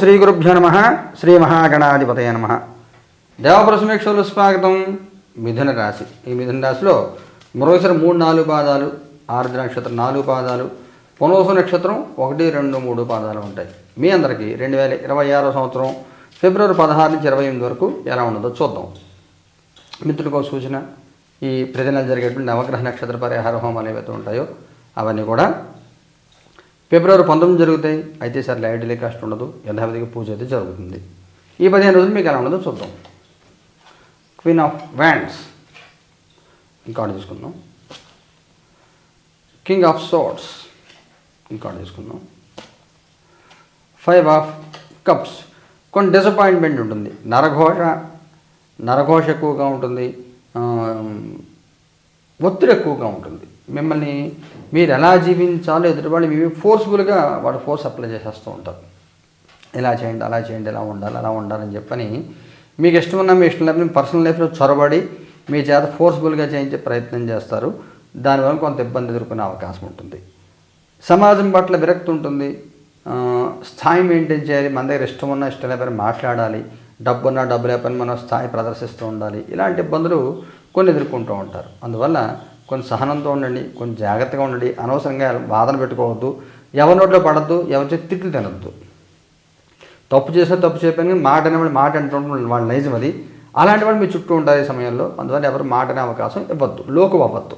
శ్రీ గురుభ్యో నమ. శ్రీ మహాగణాధిపతయ నమ. దేవప్రసమేక్షలు స్వాగతం. మిథున రాశి. ఈ మిథున రాశిలో మరోసారి మూడు నాలుగు పాదాలు ఆరుద్ర నక్షత్రం నాలుగు పాదాలు పునోస నక్షత్రం ఒకటి రెండు మూడు పాదాలు ఉంటాయి. మీ అందరికీ రెండు వేల ఇరవై ఆరో సంవత్సరం ఫిబ్రవరి పదహారు నుంచి ఇరవై ఎనిమిది వరకు ఎలా ఉండదో చూద్దాం. మిత్రులకు సూచన. ఈ ప్రతి నెల జరిగేటువంటి నవగ్రహ నక్షత్ర పరిహార హోమాలు ఏవైతే ఉంటాయో అవన్నీ కూడా ఫిబ్రవరి పంతొమ్మిది జరుగుతాయి. అయితే సార్ లైట్ టెలికాస్ట్ ఉండదు. యథావిధిగా పూజ అయితే జరుగుతుంది. ఈ పదిహేను రోజులు మీకు ఎలా ఉండదో చూద్దాం. క్వీన్ ఆఫ్ వ్యాండ్స్ ఇంకా తీసుకుందాం. కింగ్ ఆఫ్ సోర్ట్స్ ఇంకా తీసుకుందాం. ఫైవ్ ఆఫ్ కప్స్ కొన్ని డిసప్పాయింట్మెంట్ ఉంటుంది. నరఘోష నరఘోష ఎక్కువగా ఉంటుంది. ఒత్తిడి ఎక్కువగా ఉంటుంది. మిమ్మల్ని మీరు ఎలా జీవించాలో ఎదుటివాళ్ళు మేము మీ ఫోర్స్ఫుల్గా వాడు ఫోర్స్ అప్లై చేసేస్తూ ఉంటారు. ఇలా చేయండి అలా చేయండి ఇలా ఉండాలి అలా ఉండాలని చెప్పని మీకు ఇష్టం ఉన్నా మీ ఇష్టం లేకపోతే పర్సనల్ లైఫ్లో చొరబడి మీ చేత ఫోర్స్ఫుల్గా చేయించే ప్రయత్నం చేస్తారు. దానివల్ల కొంత ఇబ్బంది ఎదుర్కొనే అవకాశం ఉంటుంది. సమాజం పట్ల విరక్తి ఉంటుంది. స్థాయి మెయింటైన్ చేయాలి మన దగ్గర ఇష్టం ఉన్నా ఇష్టం లేకపోయినా మాట్లాడాలి. డబ్బు ఉన్నా డబ్బు లేకపోయినా మనం స్థాయి ప్రదర్శిస్తూ ఉండాలి. ఇలాంటి ఇబ్బందులు కొన్ని ఎదుర్కొంటూ ఉంటారు. అందువల్ల కొంచెం సహనంతో ఉండండి కొంచెం జాగ్రత్తగా ఉండండి. అనవసరంగా వాదన పెట్టుకోవద్దు. ఎవరి నోట్లో పడద్దు ఎవరి చేతి తిట్లు తినద్దు. తప్పు చేస్తే తప్పు చెప్పాను మాట అనేవాడు మాట అంటుంటే వాళ్ళ నైజం అది. అలాంటి వాళ్ళు మీ చుట్టూ ఉంటారు ఈ సమయంలో అందువల్ల ఎవరు మాట అనే అవకాశం ఇవ్వద్దు లోకు అవ్వద్దు.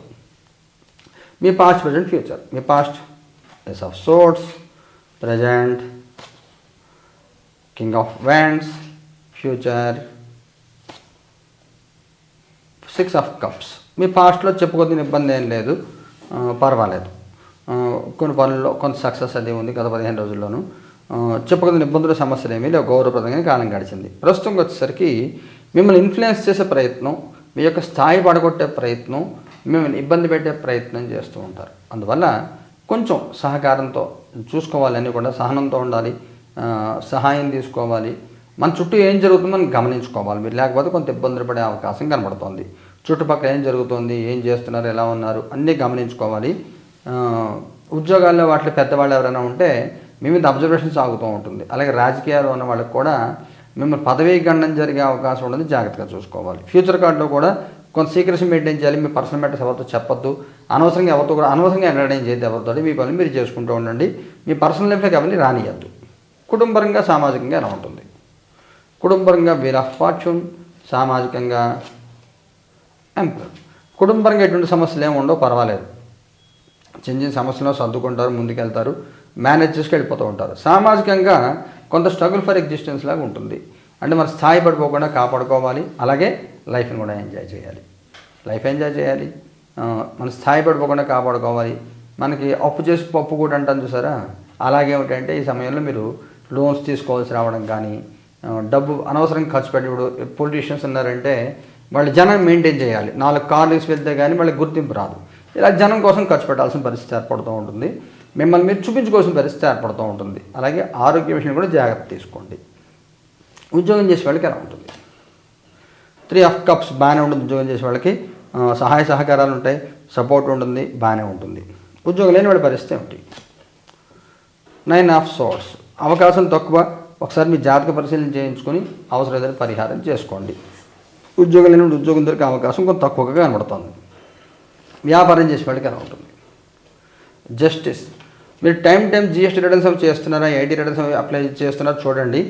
మీ past present future me past ace of swords present king of wands future six of cups మీ పాస్ట్లో చెప్పుకోదిన ఇబ్బంది ఏం లేదు. పర్వాలేదు. కొన్ని పనుల్లో కొంత సక్సెస్ అది ఉంది గత పదిహేను రోజుల్లోనూ. ఆ, ఇబ్బందుల ఇబ్బందులు సమస్యలు ఏమీ లేవు. గౌరవప్రదంగా కాలం గడిచింది. ప్రస్తుతం వచ్చేసరికి మిమ్మల్ని ఇన్ఫ్లుయెన్స్ చేసే ప్రయత్నం మీ యొక్క స్థాయి పడగొట్టే ప్రయత్నం మిమ్మల్ని ఇబ్బంది పెట్టే ప్రయత్నం చేస్తూ ఉంటారు. అందువల్ల కొంచెం సహకారంతో చూసుకోవాలని కూడా సహనంతో ఉండాలి. సహాయం తీసుకోవాలి. మన చుట్టూ ఏం జరుగుతుందో మనం గమనించుకోవాలి. మీరు లేకపోతే కొంత ఇబ్బందులు పడే అవకాశం కనబడుతోంది. చుట్టుపక్కల ఏం జరుగుతుంది ఏం చేస్తున్నారు ఎలా ఉన్నారు అన్నీ గమనించుకోవాలి. ఉద్యోగాల్లో వాటిలో పెద్దవాళ్ళు ఎవరైనా ఉంటే మీ మీద అబ్జర్వేషన్ సాగుతూ ఉంటుంది. అలాగే రాజకీయాలు ఉన్న వాళ్ళకి కూడా మిమ్మల్ని పదవీ గండం జరిగే అవకాశం ఉండదు జాగ్రత్తగా చూసుకోవాలి. ఫ్యూచర్ కార్డులో కూడా కొంత సీక్రెసీ మెయింటైన్ చేయాలి మీ పర్సనల్ మ్యాటర్స్ ఎవరితో చెప్పొద్దు అనవసరంగా ఎవరితో కూడా అనవసరంగా ఎంటర్టైన్ చేయద్దు ఎవరితో మీ పనులు మీరు చేసుకుంటూ ఉండండి. మీ పర్సనల్ లైఫ్లోకి ఎవరిని రానియద్దు. కుటుంబరంగా సామాజికంగా ఎలా ఉంటుంది? కుటుంబరంగా వీల్ ఆఫ్ ఫార్చ్యూన్ సామాజికంగా ఎంపర్ కుటుంబరంగా ఎటువంటి సమస్యలు ఏమి ఉండవు పర్వాలేదు. చిన్న చిన్న సమస్యలను సర్దుకుంటారు ముందుకెళ్తారు మేనేజ్ చేసుకు వెళ్ళిపోతూ ఉంటారు. సామాజికంగా కొంత స్ట్రగుల్ ఫర్ ఎగ్జిస్టెన్స్ లాగా ఉంటుంది. అంటే మన స్థాయి పడిపోకుండా కాపాడుకోవాలి అలాగే లైఫ్ని కూడా ఎంజాయ్ చేయాలి. లైఫ్ ఎంజాయ్ చేయాలి. మన స్థాయి పడిపోకుండా కాపాడుకోవాలి. మనకి అప్పు చేసి పప్పు కూడా అంటాను చూసారా? అలాగే ఏమిటంటే ఈ సమయంలో మీరు లోన్స్ తీసుకోవాల్సి రావడం కానీ డబ్బు అనవసరంగా ఖర్చు పెట్టి ఇప్పుడు పొలిటీషియన్స్ ఉన్నారంటే వాళ్ళ జనం మెయింటైన్ చేయాలి. నాలుగు కార్లు వేసి వెళ్తే కానీ వాళ్ళకి గుర్తింపు రాదు. ఇలా జనం కోసం ఖర్చు పెట్టాల్సిన పరిస్థితి ఏర్పడుతూ ఉంటుంది. మిమ్మల్ని మీరు చూపించుకోవాల్సిన పరిస్థితి ఏర్పడుతూ ఉంటుంది. అలాగే ఆరోగ్య విషయం కూడా జాగ్రత్త తీసుకోండి. ఉద్యోగం చేసే వాళ్ళకి ఎలా ఉంటుంది? త్రీ ఆఫ్ కప్స్ బాగానే ఉంటుంది ఉద్యోగం చేసే వాళ్ళకి. సహాయ సహకారాలు ఉంటాయి. సపోర్ట్ ఉంటుంది. బాగానే ఉంటుంది. ఉద్యోగం లేని వాళ్ళ పరిస్థితి ఏమిటి? నైన్ ఆఫ్ సోర్స్ అవకాశం తక్కువ. ఒకసారి మీ జాతక పరిశీలన చేయించుకొని అవసరమైన పరిహారం చేసుకోండి. ఉద్యోగం లేని ఉద్యోగం దొరికే అవకాశం కొంత తక్కువగా కనబడుతుంది. వ్యాపారం చేసే వాళ్ళకి ఎలా ఉంటుంది జస్టిస్ మీరు టైం టైం జిఎస్టీ రిటర్న్స్ అవి చేస్తున్నారా ఐటీ రిటర్న్స్ అవి అప్లై చేస్తున్నారా చూడండి.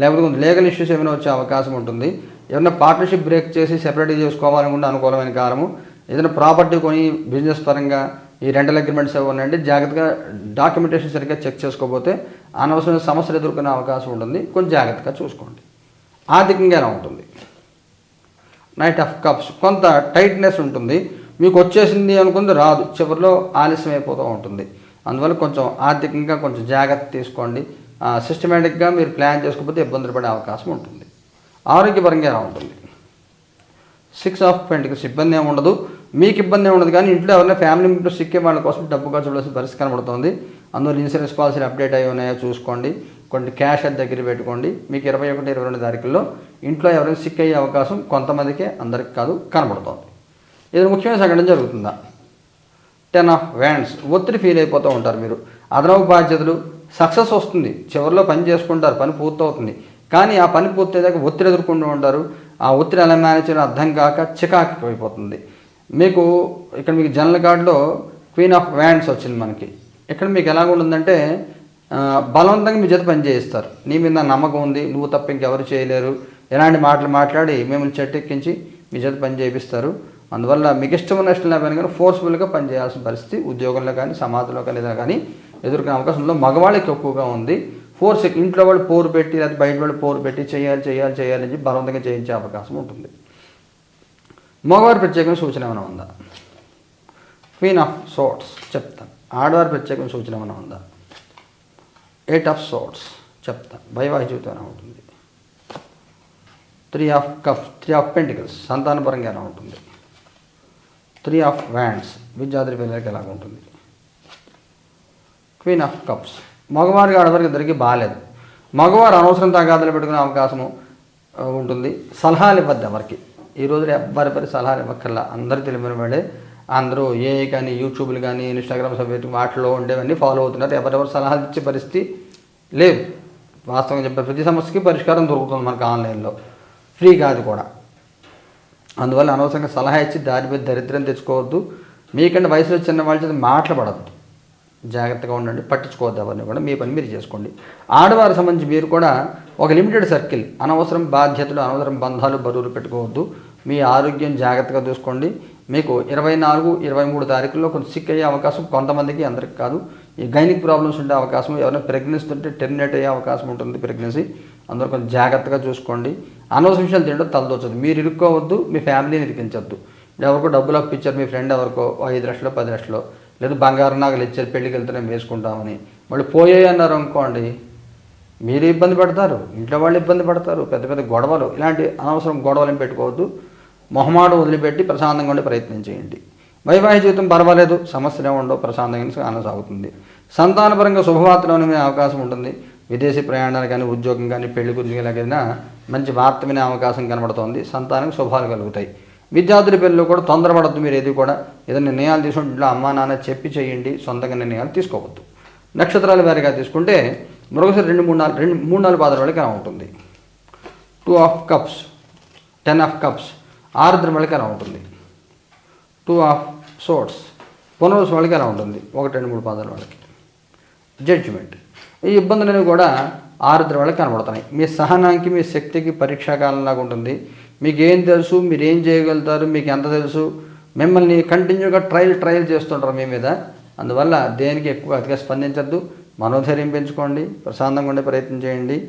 లేకపోతే కొంత లీగల్ ఇష్యూస్ ఏమైనా వచ్చే అవకాశం ఉంటుంది. ఏమైనా పార్ట్నర్షిప్ బ్రేక్ చేసి సెపరేట్ చేసుకోవాలనుకుంటే అనుకూలమైన కాలము ఏదైనా ప్రాపర్టీ కొని బిజినెస్ పరంగా ఈ రెంటల్ అగ్రిమెంట్స్ ఏమి ఉన్నాయంటే జాగ్రత్తగా డాక్యుమెంటేషన్ సరిగ్గా చెక్ చేసుకోకపోతే అనవసరమైన సమస్యలు ఎదుర్కొనే అవకాశం ఉంటుంది. కొంచెం జాగ్రత్తగా చూసుకోండి. ఆర్థికంగా ఎలా ఉంటుంది. నైట్ ఆఫ్ కప్స్ కొంత టైట్నెస్ ఉంటుంది. మీకు వచ్చేసింది అనుకుంది రాదు. చివరిలో ఆలస్యం అయిపోతూ ఉంటుంది. అందువల్ల కొంచెం ఆర్థికంగా కొంచెం జాగ్రత్త తీసుకోండి. సిస్టమేటిక్గా మీరు ప్లాన్ చేసుకోకపోతే ఇబ్బందులు పడే అవకాశం ఉంటుంది. ఆరోగ్యపరంగా ఎలా ఉంటుంది? సిక్స్ ఆఫ్ పెంటికల్స్ ఇబ్బంది ఏమి ఉండదు. మీకు ఇబ్బంది ఉండదు కానీ ఇంట్లో ఎవరైనా ఫ్యామిలీ మెంబర్స్ సిక్కే వాళ్ళ కోసం డబ్బు ఖర్చు పెట్టాల్సిన పరిస్థితి కనబడుతుంది. అందువల్ల ఇన్సూరెన్స్ పాలసీలు అప్డేట్ అయ్యి ఉన్నాయో చూసుకోండి. కొన్ని క్యాష్ అది దగ్గర పెట్టుకోండి. మీకు ఇరవై ఒకటి ఇరవై రెండు తారీఖుల్లో ఇంట్లో ఎవరైనా సిక్ అయ్యే అవకాశం కొంతమందికే అందరికి కాదు కనబడుతోంది. ఇది ముఖ్యమైన సంఘటన జరుగుతుందా? టెన్ ఆఫ్ వ్యాండ్స్ ఒత్తిడి ఫీల్ అయిపోతూ ఉంటారు మీరు. అదనపు బాధ్యతలు సక్సెస్ వస్తుంది. చివరిలో పని చేసుకుంటారు పని పూర్తవుతుంది. కానీ ఆ పని పూర్తయ్యాక ఒత్తిడి ఎదుర్కొంటూ ఉంటారు. ఆ ఒత్తిడి ఎలా మేనేజ్ చేయడం అర్థం కాక చికాకు అయిపోతుంది. మీకు ఇక్కడ మీకు జనరల్ కార్డులో క్వీన్ ఆఫ్ వ్యాండ్స్ వచ్చింది మనకి. ఇక్కడ మీకు ఎలాగ ఉంటుందంటే బలవంతంగా మీ చేత పనిచేయిస్తారు. నీ మీద నమ్మకం ఉంది నువ్వు తప్ప ఇంకెవరు చేయలేరు. ఎలాంటి మాటలు మాట్లాడి మిమ్మల్ని చెట్టెక్కించి మీ చేత పని చేయిస్తారు. అందువల్ల మీకు ఇష్టం ఇష్టం పని కానీ ఫోర్స్ఫుల్గా పనిచేయాల్సిన పరిస్థితి ఉద్యోగంలో కానీ సమాజంలో కానీ ఏదైనా కానీ ఎదుర్కొనే అవకాశం మగవాళ్ళకి ఎక్కువగా ఉంది. ఫోర్స్ ఇంట్లో వాళ్ళు పోరు పెట్టి లేదా బయట వాళ్ళు పోరు పెట్టి చేయాలి చేయాలి చేయాలని చెప్పి బలవంతంగా చేయించే అవకాశం ఉంటుంది. మగవారి ప్రత్యేకమైన సూచన ఏమైనా ఉందా? క్వీన్ ఆఫ్ సోట్స్ చెప్తాను. ఆడవారి ప్రత్యేకమైన సూచన ఏమైనా ఉందా? ఎయిట్ ఆఫ్ సోట్స్ చెప్తాను వైవాహిక ఎలా ఉంటుంది. Three of cups three of pentacles సంతానపరంగా ఎలా ఉంటుంది. త్రీ ఆఫ్ వ్యాండ్స్ విద్యార్థి పిల్లలకి ఎలా ఉంటుంది. క్వీన్ ఆఫ్ కప్స్ మగవారికి ఆడవారికి ఇద్దరికి బాగాలేదు మగవారు అనవసరం తగాదాలు పెట్టుకునే అవకాశము ఉంటుంది. సలహాలు ఇవ్వద్దు ఎవరికి. ఈ రోజున ఎవ్వరి పరి సలహాలు ఇవ్వక్కర్లా. అందరు తెలియని వాడే అందరూ ఏ కానీ యూట్యూబ్లు కానీ ఇన్స్టాగ్రామ్ సబ్జెక్ట్ వాటిలో ఉండేవన్నీ ఫాలో అవుతున్నారు. ఎవరెవరు సలహాలు ఇచ్చే పరిస్థితి లేదు వాస్తవంగా చెప్పే ప్రతి సమస్యకి పరిష్కారం దొరుకుతుంది మనకు ఆన్లైన్లో. ఫ్రీ కాదు కూడా. అందువల్ల అనవసరంగా సలహా ఇచ్చి దారి మీద దరిద్రం తెచ్చుకోవద్దు. మీకంటే వయసులో చిన్న వాళ్ళ చేత మాట్లాడద్దు. జాగ్రత్తగా ఉండండి పట్టించుకోవద్దు ఎవరిని కూడా. మీ పని మీరు చేసుకోండి. ఆడవారి సంబంధించి మీరు కూడా ఒక లిమిటెడ్ సర్కిల్ అనవసరం బాధ్యతలు అనవసరం బంధాలు బరువులు పెట్టుకోవద్దు. మీ ఆరోగ్యం జాగ్రత్తగా చూసుకోండి. మీకు ఇరవై నాలుగు ఇరవై మూడు తారీఖుల్లో కొంచెం సిక్ అయ్యే అవకాశం కొంతమందికి అందరికి కాదు. ఈ గైనిక్ ప్రాబ్లమ్స్ ఉండే అవకాశం ఎవరైనా ప్రెగ్నెన్సీ ఉంటే టెర్మినేట్ అయ్యే అవకాశం ఉంటుంది ప్రెగ్నెన్సీ అందరూ కొంచెం జాగ్రత్తగా చూసుకోండి. అనవసర విషయాలు తినడం తలదొచ్చదు మీరు ఇరుక్కోవద్దు మీ ఫ్యామిలీని ఇరికించవద్దు ఎవరికో డబ్బులు అప్పించారు మీ ఫ్రెండ్ ఎవరికో ఐదు లక్షలు పది లక్షలు లేదు బంగారు నాగలు ఇచ్చారు పెళ్ళికి వెళ్తే మేము వేసుకుంటామని. మళ్ళీ పోయాయి అన్నారు అనుకోండి మీరు ఇబ్బంది పడతారు. ఇంట్లో వాళ్ళు ఇబ్బంది పడతారు. పెద్ద పెద్ద గొడవలు ఇలాంటి అనవసరం గొడవలు పెట్టుకోవద్దు. మొహమాడు వదిలిపెట్టి ప్రశాంతంగా ఉండే ప్రయత్నం చేయండి. వైవాహిక జీవితం పర్వాలేదు సమస్య ఉండవు ప్రశాంతంగా ఆనసాగుతుంది సంతానపరంగా శుభవార్తలు అవకాశం ఉంటుంది. విదేశీ ప్రయాణాలు కానీ ఉద్యోగం కానీ పెళ్ళి గురించి ఎలాగైనా మంచి వార్త వినే అవకాశం కనబడుతోంది. సంతానం శుభాలు కలుగుతాయి. విద్యార్థుల పిల్లలు కూడా తొందరపడద్దు మీరు ఏది కూడా. ఏదైనా నిర్ణయాలు తీసుకుంటే అమ్మా నాన్న చెప్పి చేయండి. సొంతంగా నిర్ణయాలు తీసుకోవద్దు. నక్షత్రాల వారిగా తీసుకుంటే మరొకసారి రెండు మూడు నాలుగు రెండు మూడు నాలుగు పాదాల వాళ్ళకి ఉంటుంది? Two of cups ten of cups ఆరుద్ర వాళ్ళకి ఎలా ఉంటుంది. టూ ఆఫ్ సోర్ట్స్ పునరుస్ వాళ్ళకి ఎలా ఉంటుంది. ఒకటి రెండు మూడు పాదాల వాళ్ళకి. జడ్జిమెంట్ ఈ ఇబ్బందులన్నీ కూడా ఆరుద్ర వాళ్ళకి కనబడుతున్నాయి. మీ సహనానికి మీ శక్తికి పరీక్షాకాలంలాగా ఉంటుంది. మీకు ఏం తెలుసు మీరు ఏం చేయగలుగుతారు మీకు ఎంత తెలుసు? మిమ్మల్ని కంటిన్యూగా ట్రయల్ ట్రయల్ చేస్తుంటారు మీ మీద. అందువల్ల దేనికి ఎక్కువ అతిగా స్పందించద్దు. మనోధైర్యం పెంచుకోండి ప్రశాంతంగా ఉండే ప్రయత్నం చేయండి.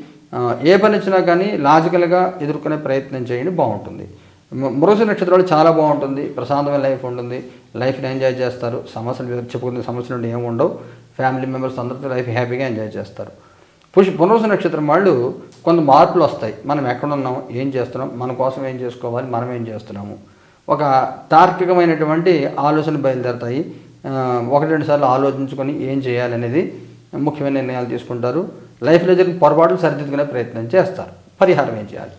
ఏ పని వచ్చినా కానీ లాజికల్గా ఎదుర్కొనే ప్రయత్నం చేయండి బాగుంటుంది. మరోస నక్షత్రాలు చాలా బాగుంటుంది. ప్రశాంతమైన లైఫ్ ఉంటుంది. లైఫ్ని ఎంజాయ్ చేస్తారు. సమస్యలు చెప్పుకునే సమస్యలు నుండి ఏమి ఉండవు. ఫ్యామిలీ మెంబర్స్ అందరితో లైఫ్ హ్యాపీగా ఎంజాయ్ చేస్తారు. పుష్ పునరుస నక్షత్రం వాళ్ళు కొంత మార్పులు వస్తాయి. మనం ఎక్కడున్నాం ఏం చేస్తున్నాం? మన కోసం ఏం చేసుకోవాలి? మనం ఏం చేస్తున్నాము? ఒక తార్కికమైనటువంటి ఆలోచన బయలుదేరుతాయి. ఒకటి రెండు సార్లు ఆలోచించుకొని ఏం చేయాలనేది ముఖ్యమైన నిర్ణయాలు తీసుకుంటారు. లైఫ్లో జరిగిన పొరపాట్లు సరిదిద్దుకునే ప్రయత్నం చేస్తారు. పరిహారం ఏం చేయాలి?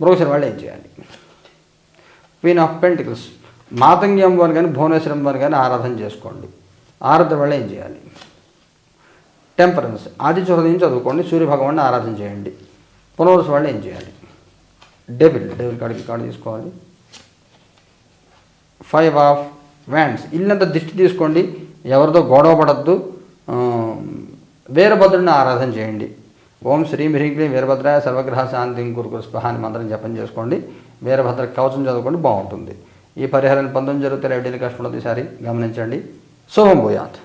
మరొకసారి వాళ్ళు ఏం చేయాలి? Queen of pentacles. మాతంగి అమ్మవారు కానీ భువనేశ్వరం వారు కానీ ఆరాధన చేసుకోండి. ఆరాధన వల్ల ఏం చేయాలి? టెంపరెన్స్. ఆదిత్య నుంచి చదువుకోండి సూర్య భగవాన్ని ఆరాధన చేయండి. పునరుస్ వాళ్ళు ఏం చేయాలి? డెబిల్ డెబిల్ కాడికి కార్డు తీసుకోవాలి. Five of wands. ఇల్లంతా దిష్టి తీసుకోండి. ఎవరితో గొడవ పడద్దు. వీరభద్రుడిని ఆరాధన చేయండి. ఓం శ్రీ హ్రీం వీరభద్రాయ సర్వగ్రహ శాంతి కురుకురు స్పహ మంత్రం జపం చేసుకోండి. వీరభద్ర కవచం చదువుకోండి బాగుంటుంది. ఈ పరిహారాన్ని పంతొమ్మిది జరుగుతాయి రెడ్డిని కష్టపడదు ఈసారి గమనించండి. శుభం భూయాత్.